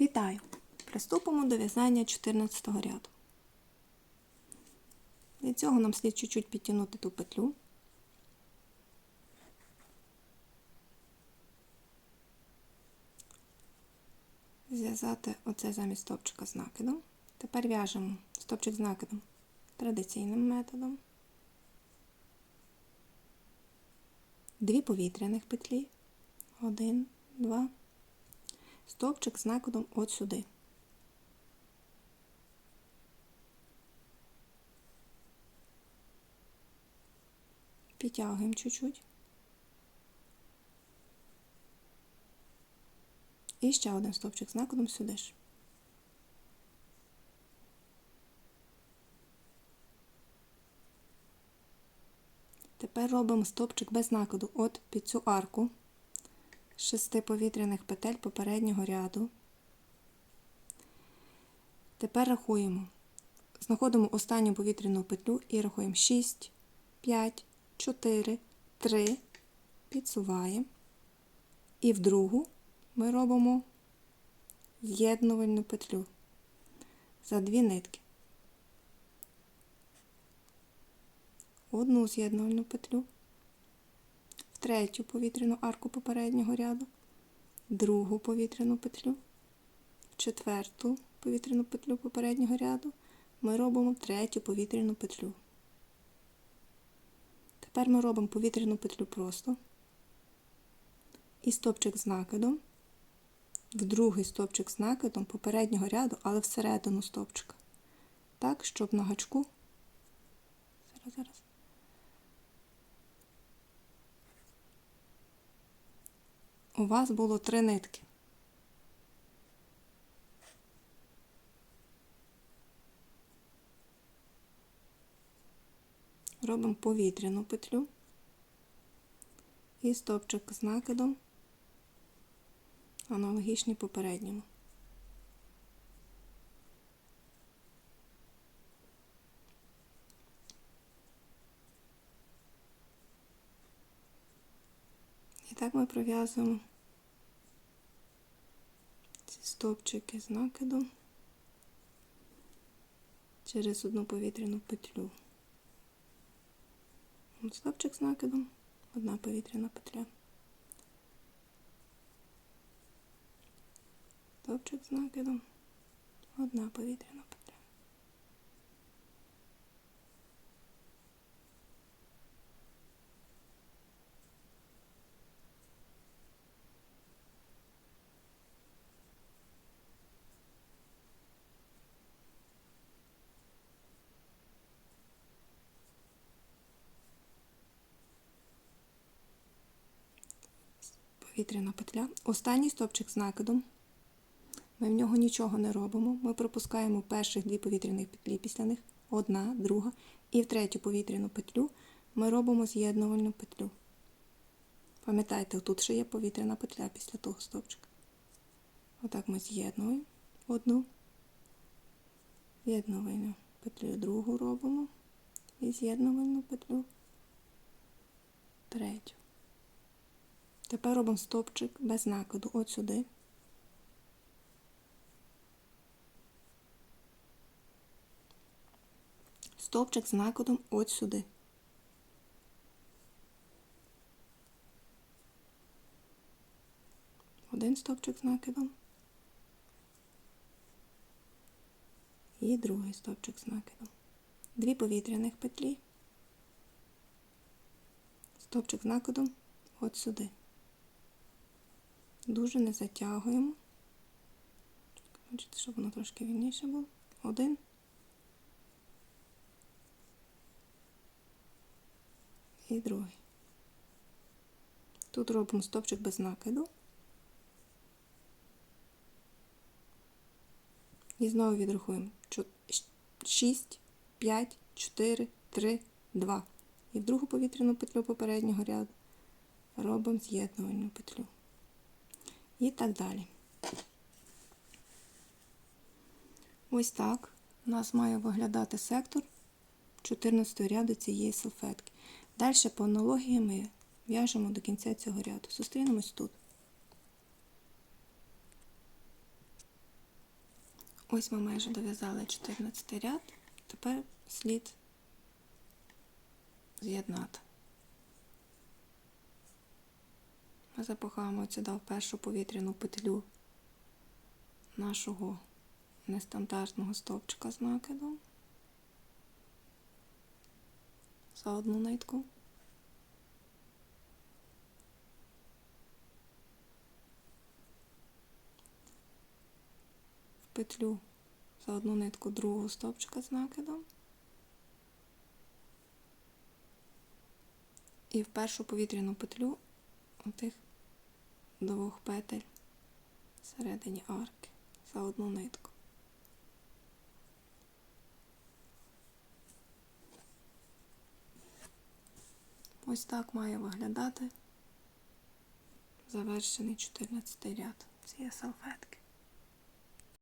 Вітаю! Приступимо до в'язання 14 ряду. Для цього нам слід чуть-чуть підтягнути ту петлю. Зв'язати оце замість стопчика з накидом. Тепер в'яжемо стопчик з накидом традиційним методом. Дві повітряних петлі. Один, два. Стовпчик з накидом от сюди. Підтягуємо чуть-чуть. І ще один стовпчик з накидом сюди ж. Тепер робимо стовпчик без накиду от під цю арку шести повітряних петель попереднього ряду. Тепер рахуємо. Знаходимо останню повітряну петлю і рахуємо 6, 5, 4, 3, підсуваємо. І в другу ми робимо з'єднувальну петлю за дві нитки. Одну з'єднувальну петлю третю повітряну арку попереднього ряду, другу повітряну петлю, четверту повітряну петлю попереднього ряду ми робимо третю повітряну петлю. Тепер ми робимо повітряну петлю просто і стопчик з накидом, в другий стопчик з накидом попереднього ряду, але всередину стопчика. Так, щоб на гачку. Зараз, зараз. У вас було три нитки. Робимо повітряну петлю і стопчик з накидом, аналогічний попередньому. Так ми пров'язуємо ці стовпчики з накидом через одну повітряну петлю. Стовпчик з накидом, одна повітряна петля. Стовпчик з накидом, одна повітряна петля. Повітряна петля. Останній стопчик з накидом. Ми в нього нічого не робимо. Ми пропускаємо перших дві повітряних петлі після них, одна, друга, і в третю повітряну петлю ми робимо з'єднувальну петлю. Пам'ятайте, тут ще є повітряна петля після того стопчика. Отак ми з'єднуємо одну, з'єднувальну петлю другу робимо і з'єднувальну петлю третю. Тепер робимо стопчик без накиду от сюди. Стопчик з накидом от сюди. Один стопчик з накидом. І другий стопчик з накидом. Дві повітряних петлі. Стопчик з накидом от сюди. Дуже не затягуємо. Бачите, щоб воно трошки вільніше було. Один. І другий. Тут робимо стопчик без накиду. І знову відрахуємо 6, 5, 4, 3, 2. І в другу повітряну петлю попереднього ряду робимо з'єднувальну петлю і так далі. Ось так у нас має виглядати сектор 14 ряду цієї салфетки. Далі по аналогії ми в'яжемо до кінця цього ряду. Зустрінемось тут. Ось ми майже дов'язали 14 ряд. Тепер слід з'єднати. Ми запихаємо сюди в першу повітряну петлю нашого нестандартного стовпчика з накидом за одну нитку. В петлю за одну нитку другого стовпчика з накидом. І в першу повітряну петлю отих двох петель всередині арки за одну нитку. Ось так має виглядати завершений 14 ряд цієї салфетки.